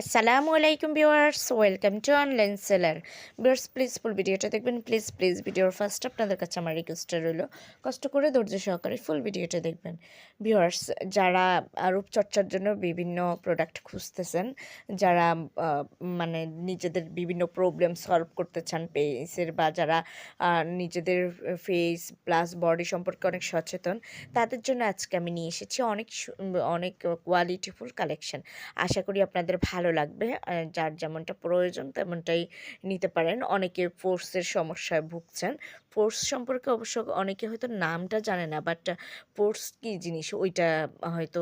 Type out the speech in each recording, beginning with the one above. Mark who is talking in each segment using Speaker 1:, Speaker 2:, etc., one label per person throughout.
Speaker 1: আসসালামু আলাইকুম viewers, welcome to online seller. Viewers please full ভিডিওটা দেখবেন প্লিজ প্লিজ ভিডিওর ফার্স্ট আপনাদের কাছে আমার রিকোয়েস্টটা রইল, কষ্ট করে ধৈর্য সহকারে ফুল ভিডিওটা দেখবেন। ভিউয়ার্স, যারা রূপচর্চার জন্য বিভিন্ন প্রোডাক্ট খুঁজতেছেন, যারা মানে নিজেদের বিভিন্ন প্রবলেম সলভ করতে চান ফেসের বা যারা নিজেদের ফেস প্লাস বডি সম্পর্কে অনেক সচেতন, তাদের জন্য আজকে আমি নিয়ে এসেছি অনেক অনেক কোয়ালিটিফুল কালেকশন আশা করি আপনাদের ভালো লাগবে। যার যেমনটা প্রয়োজন তেমনটাই নিতে পারেন। অনেকে ফোর্সের সমস্যায় ভুগছেন। ফোর্স সম্পর্কে অবশ্য অনেকে হয়তো নামটা জানে না বাট ফোর্স কী জিনিস ওইটা হয়তো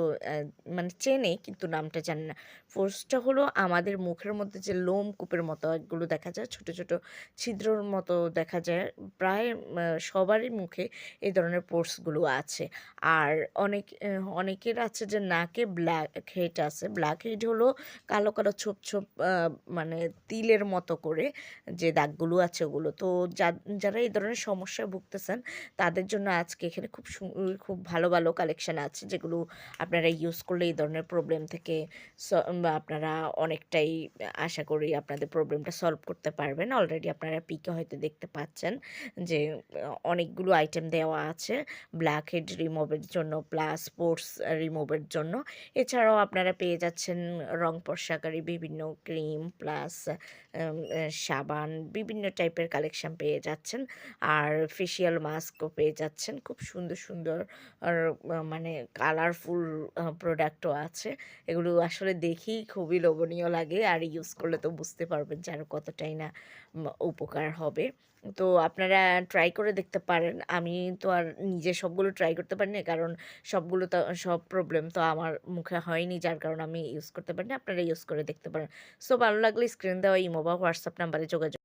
Speaker 1: মানে চেনে কিন্তু নামটা জানে না। ফোর্সটা হলো আমাদের মুখের মধ্যে যে লোম কূপের মতো এগুলো দেখা যায়, ছোট ছোট ছিদ্রর মতো দেখা যায়। প্রায় সবারই মুখে এই ধরনের পোর্সগুলো আছে। আর অনেক, অনেকের আছে যে নাকে ব্ল্যাক হেড আছে। ব্ল্যাক হেড হলো কালো কালো ছোপ ছোপ মানে তিলের মতো করে যে দাগগুলো আছে ওগুলো। তো যারা এই ধরনের সমস্যায় ভুগতেছেন, তাদের জন্য আজকে এখানে খুব খুব ভালো ভালো কালেকশান আছে যেগুলো আপনারা ইউজ করলে এই ধরনের প্রবলেম থেকে আপনারা অনেকটাই আশা করি আপনাদের প্রবলেমটা সলভ করতে পারবেন। অলরেডি আপনারা পিকে হয়তো দেখতে পাচ্ছেন যে, অনেকগুলো আইটেম দেওয়া আছে ব্ল্যাক হেড রিমুভের জন্য প্লাস স্পোর্টস রিমুভের জন্য। এছাড়াও আপনারা পেয়ে যাচ্ছেন রং পর্সাকারী বিভিন্ন ক্রিম প্লাস সাবান বিভিন্ন টাইপের কালেকশন পেয়ে যাচ্ছেন। আর ফেসিয়াল মাস্কও পেয়ে যাচ্ছেন। খুব সুন্দর সুন্দর মানে কালারফুল প্রোডাক্টও আছে। এগুলো আসলে দেখি খুবই লোভনীয় লাগে। আর ইউজ করলে তো বুঝতে পারবেন যে আর কতটাই না উপকার হবে। তো আপনারা ট্রাই করে দেখতে পারেন। আমি তো আর নিজে সবগুলো ট্রাই করতে পারিনি। কারণ সবগুলো তো, সব প্রবলেম তো আমার মুখে হয়নি। যার কারণে আমি ইউজ করতে পারিনি। আপনারা ইউজ করে দেখতে পারেন। সো ভালো লাগলে স্ক্রিন দেওয়া ইমো বা হোয়াটসঅ্যাপ নাম্বারে যোগাযোগ